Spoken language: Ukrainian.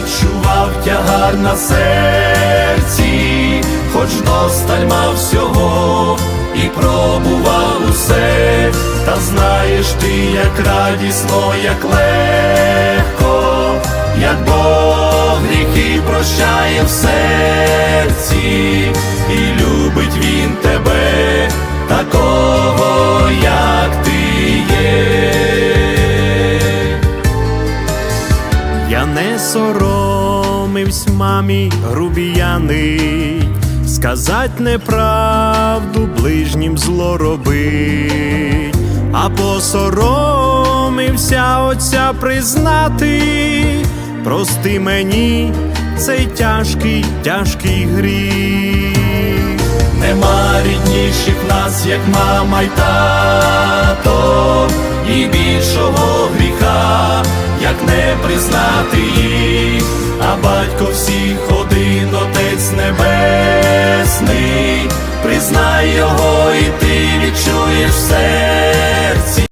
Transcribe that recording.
відчував тягар на серці, хоч досталь мав всього і пробував усе, та знаєш ти, як радісно, як легко, як Бог гріхи прощає в серці, не соромивсь мамі грубіяни, сказать неправду ближнім зло робить, а посоромився отця признати, прости мені цей тяжкий, тяжкий гріх. Нема рідніших нас, як мама й тато, признати їх, а батько всіх один отець небесний, признай його